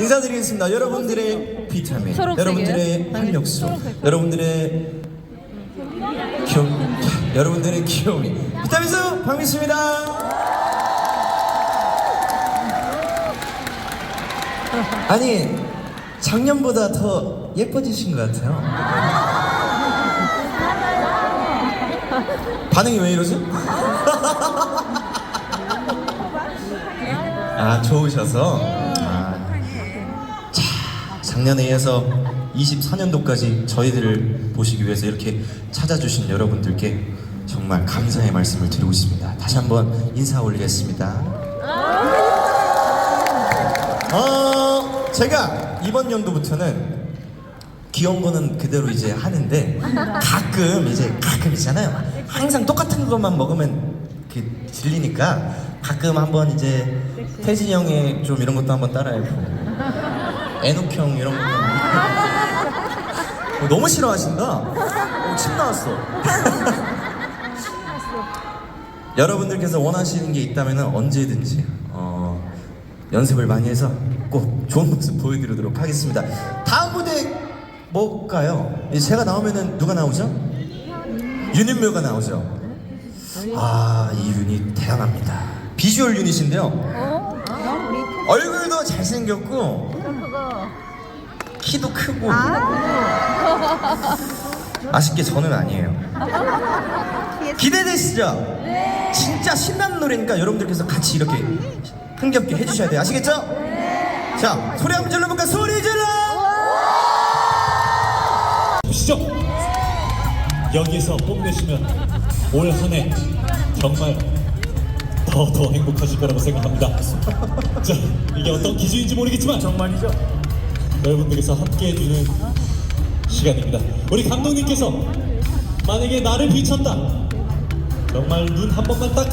인사드리겠습니다. 여러분들의 비타민, 초록색이에요? 여러분들의 활력소, 초록색. 여러분들의 귀여, 여러분들의 귀요미. 비타민수 박민수입니다. 아니 작년보다 더 예뻐지신 것 같아요. 반응이 왜 이러지? 아 좋으셔서 작년에 이어서 24년도까지 저희들을 보시기 위해서 이렇게 찾아주신 여러분들께 정말 감사의 말씀을 드리고 싶습니다. 다시 한번 인사 올리겠습니다. 어, 제가 이번 연도부터는 귀여운 거는 그대로 이제 하는데 가끔 이제 가끔 있잖아요. 항상 똑같은 것만 먹으면 그 질리니까 가끔 한번 이제 태진이 형의 좀 이런 것도 한번 따라해보고 애녹 형 이런 거 어, 너무 싫어하신다. 어, 침 나왔어. 여러분들께서 원하시는 게 있다면 언제든지 어, 연습을 많이 해서 꼭 좋은 모습 보여드리도록 하겠습니다. 다음 무대 뭘까요? 제가 나오면은 누가 나오죠? 유닛묘가 나오죠. 아, 이 유닛 대단합니다. 비주얼 유닛인데요. 얼굴도 잘생겼고 키도 크고 아쉽게 저는 아니에요. 기대되시죠? 진짜 신나는 노래니까 여러분들께서 같이 이렇게 흥겹게 해주셔야 돼요. 아시겠죠? 자, 소리 한번 질러볼까? 소리 질러! 보시죠. 여기서 뽐내시면 올 한 해 정말 더 더 행복하실 거라고 생각합니다. 자, 이게 어떤 기준인지 모르겠지만 정말이죠. 여러분들께서 함께 해주는 시간입니다. 우리 감독님께서 만약에 나를 비쳤다. 정말 눈 한 번만 딱